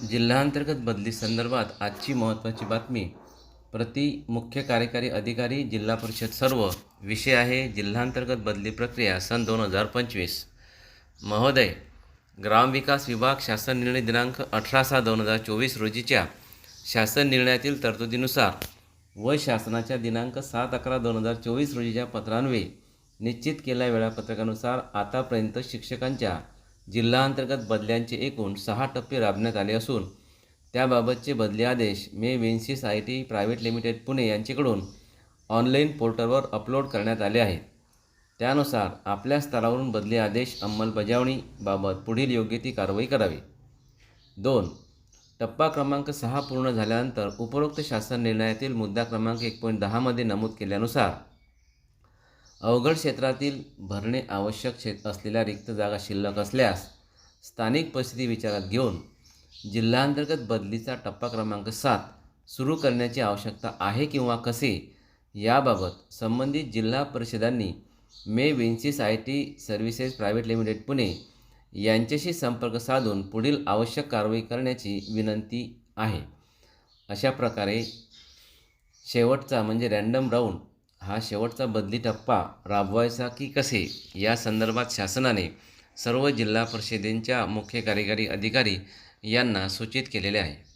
जिल्हांतर्गत बदली संदर्भात आजची महत्त्वाची बातमी. प्रति मुख्य कार्यकारी अधिकारी जिल्हा परिषद सर्व विषय आहे जिल्हांतर्गत बदली प्रक्रिया सन दोन हजार पंचवीस. महोदय ग्रामविकास विभाग शासन निर्णय दिनांक अठरा सहा दोन हजार चोवीस रोजीच्या शासन निर्णयातील तरतुदीनुसार व शासनाच्या दिनांक सात अकरा दोन हजार चोवीस रोजीच्या पत्रान्वये निश्चित केलेल्या वेळापत्रकानुसार आतापर्यंत शिक्षकांच्या जिल्हाअंतर्गत बदल्यांचे एकूण सहा टप्पे राबण्यात आले असून त्याबाबतचे बदली आदेश मे Vinsys I T private limited Pune यांच्याकडून ऑनलाईन पोर्टलवर अपलोड करण्यात आले आहेत. त्यानुसार आपल्या स्तरावरून बदली आदेश अंमलबजावणीबाबत पुढील योग्य ती कारवाई करावी. दोन टप्पा क्रमांक सहा पूर्ण झाल्यानंतर उपरोक्त शासन निर्णयातील मुद्दा क्रमांक एक पॉईंट दहामध्ये नमूद केल्यानुसार अवघड क्षेत्रातील भरणे आवश्यक क्षेत असलेल्या रिक्त जागा शिल्लक असल्यास स्थानिक परिस्थिती विचारात घेऊन जिल्हांतर्गत बदलीचा टप्पा क्रमांक सात सुरू करण्याची आवश्यकता आहे किंवा कसे याबाबत संबंधित जिल्हा परिषदांनी मे Vinsys I T services private limited Pune यांच्याशी संपर्क साधून पुढील आवश्यक कारवाई करण्याची विनंती आहे. अशा प्रकारे शेवटचा म्हणजे रँडम राऊंड हा शेवटचा बदली टप्पा राबवायचा की कसे? या संदर्भात शासनाने सर्व जिल्हा परिषदेंच्या मुख्य कार्यकारी अधिकारी यांना सूचित केलेले आहे.